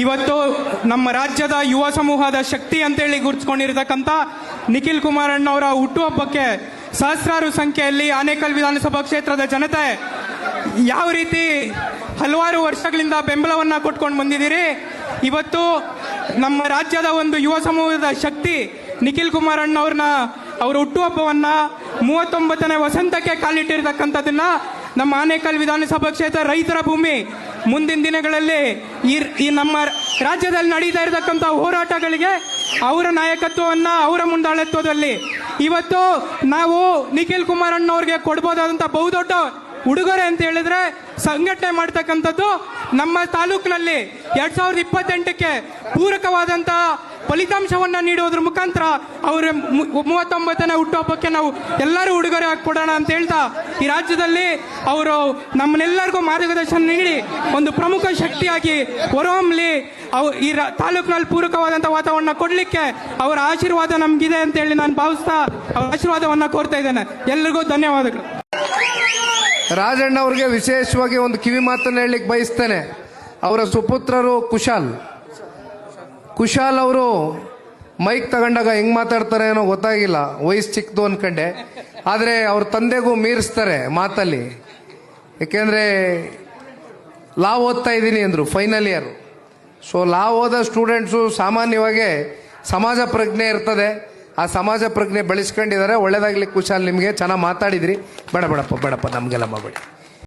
ಇವತ್ತು ನಮ್ಮ ರಾಜ್ಯದ ಯುವ ಸಮೂಹದ ಶಕ್ತಿ ಅಂತೇಳಿ ಗುರುತಿಸ್ಕೊಂಡಿರ್ತಕ್ಕಂಥ ನಿಖಿಲ್ ಕುಮಾರಣ್ಣವರ ಹುಟ್ಟುಹಬ್ಬಕ್ಕೆ ಸಹಸ್ರಾರು ಸಂಖ್ಯೆಯಲ್ಲಿ ಆನೇಕಲ್ ವಿಧಾನಸಭಾ ಕ್ಷೇತ್ರದ ಜನತೆ ಯಾವ ರೀತಿ ಹಲವಾರು ವರ್ಷಗಳಿಂದ ಬೆಂಬಲವನ್ನ ಕೊಟ್ಕೊಂಡು ಬಂದಿದ್ದೀರಿ? ಇವತ್ತು ನಮ್ಮ ರಾಜ್ಯದ ಒಂದು ಯುವ ಸಮೂಹದ ಶಕ್ತಿ ನಿಖಿಲ್ ಕುಮಾರಣ್ಣವ್ರನ್ನ ಅವರ ಹುಟ್ಟುಹಬ್ಬವನ್ನ ಮೂವತ್ತೊಂಬತ್ತನೇ ವಸಂತಕ್ಕೆ ಕಾಲಿಟ್ಟಿರ್ತಕ್ಕಂಥದ್ದನ್ನ ನಮ್ಮ ಆನೇಕಲ್ ವಿಧಾನಸಭಾ ಕ್ಷೇತ್ರ ರೈತರ ಭೂಮಿ ಮುಂದಿನ ದಿನಗಳಲ್ಲಿ ಈ ನಮ್ಮ ರಾಜ್ಯದಲ್ಲಿ ನಡೀತಾ ಇರತಕ್ಕಂಥ ಹೋರಾಟಗಳಿಗೆ ಅವರ ನಾಯಕತ್ವವನ್ನು ಅವರ ಮುಂದಾಳತ್ವದಲ್ಲಿ. ಇವತ್ತು ನಾವು ನಿಖಿಲ್ ಕುಮಾರಣ್ಣವ್ರಿಗೆ ಕೊಡ್ಬೋದಾದಂಥ ಬಹುದೊಡ್ಡ ಉಡುಗೊರೆ ಅಂತ ಹೇಳಿದ್ರೆ ಸಂಘಟನೆ ಮಾಡ್ತಕ್ಕಂಥದ್ದು ನಮ್ಮ ತಾಲೂಕಿನಲ್ಲಿ ಎರಡ್ ಸಾವಿರದ ಇಪ್ಪತ್ತೆಂಟಕ್ಕೆ ಪೂರಕವಾದಂತ ಫಲಿತಾಂಶವನ್ನ ನೀಡುವುದ್ರ ಮುಖಾಂತರ ಅವರ ಮೂವತ್ತೊಂಬತ್ತನೇ ಹುಟ್ಟುಹಬ್ಬಕ್ಕೆ ನಾವು ಎಲ್ಲರೂ ಉಡುಗೊರೆ ಕೊಡೋಣ ಅಂತ ಹೇಳ್ತಾ, ಈ ರಾಜ್ಯದಲ್ಲಿ ಅವರು ನಮ್ಮನ್ನೆಲ್ಲರಿಗೂ ಮಾರ್ಗದರ್ಶನ ನೀಡಿ ಒಂದು ಪ್ರಮುಖ ಶಕ್ತಿಯಾಗಿ ಹೊರಹೊಮ್ಮಲಿ ಅವು ಈ ತಾಲೂಕಿನಲ್ಲಿ ಪೂರಕವಾದಂಥ ವಾತಾವರಣ ಕೊಡಲಿಕ್ಕೆ ಅವರ ಆಶೀರ್ವಾದ ನಮಗಿದೆ ಅಂತ ಹೇಳಿ ನಾನು ಭಾವಿಸ್ತಾ ಅವರ ಆಶೀರ್ವಾದವನ್ನು ಕೋರ್ತಾ ಇದ್ದೇನೆ. ಎಲ್ರಿಗೂ ಧನ್ಯವಾದಗಳು. ರಾಜಣ್ಣ ಅವ್ರಿಗೆ ವಿಶೇಷವಾಗಿ ಒಂದು ಕಿವಿ ಮಾತನ್ನು ಹೇಳಲಿಕ್ಕೆ ಬಯಸ್ತೇನೆ. ಅವರ ಸುಪುತ್ರರು ಕುಶಾಲ್. ಕುಶಾಲ್ ಅವರು ಮೈಕ್ ತಗೊಂಡಾಗ ಹೆಂಗ್ ಮಾತಾಡ್ತಾರೆ ಏನೋ ಗೊತ್ತಾಗಿಲ್ಲ, ವಯಸ್ಸು ಚಿಕ್ಕದು ಅನ್ಕಂಡೆ. ಆದರೆ ಅವ್ರ ತಂದೆಗೂ ಮೀರಿಸ್ತಾರೆ ಮಾತಲ್ಲಿ. ಯಾಕೆಂದ್ರೆ ಲಾ ಓದ್ತಾ ಇದ್ದೀನಿ ಅಂದರು ಫೈನಲ್ ಇಯರ್ ಸೊ ಲಾ ಓದ ಸ್ಟೂಡೆಂಟ್ಸು ಸಾಮಾನ್ಯವಾಗಿ ಸಮಾಜ ಪ್ರಜ್ಞೆ ಇರ್ತದೆ. ಆ ಸಮಾಜ ಪ್ರಜ್ಞೆ ಬೆಳೆಸ್ಕೊಂಡಿದ್ದಾರೆ. ಒಳ್ಳೇದಾಗ್ಲಿ ಕುಶಾಲ್, ನಿಮಗೆ ಚೆನ್ನಾಗಿ ಮಾತಾಡಿದ್ರಿ. ಬೇಡ, ಬೇಡಪ್ಪ ಬೇಡಪ್ಪ, ನಮಗೆಲ್ಲ ಮಾಡಬೇಡಿ.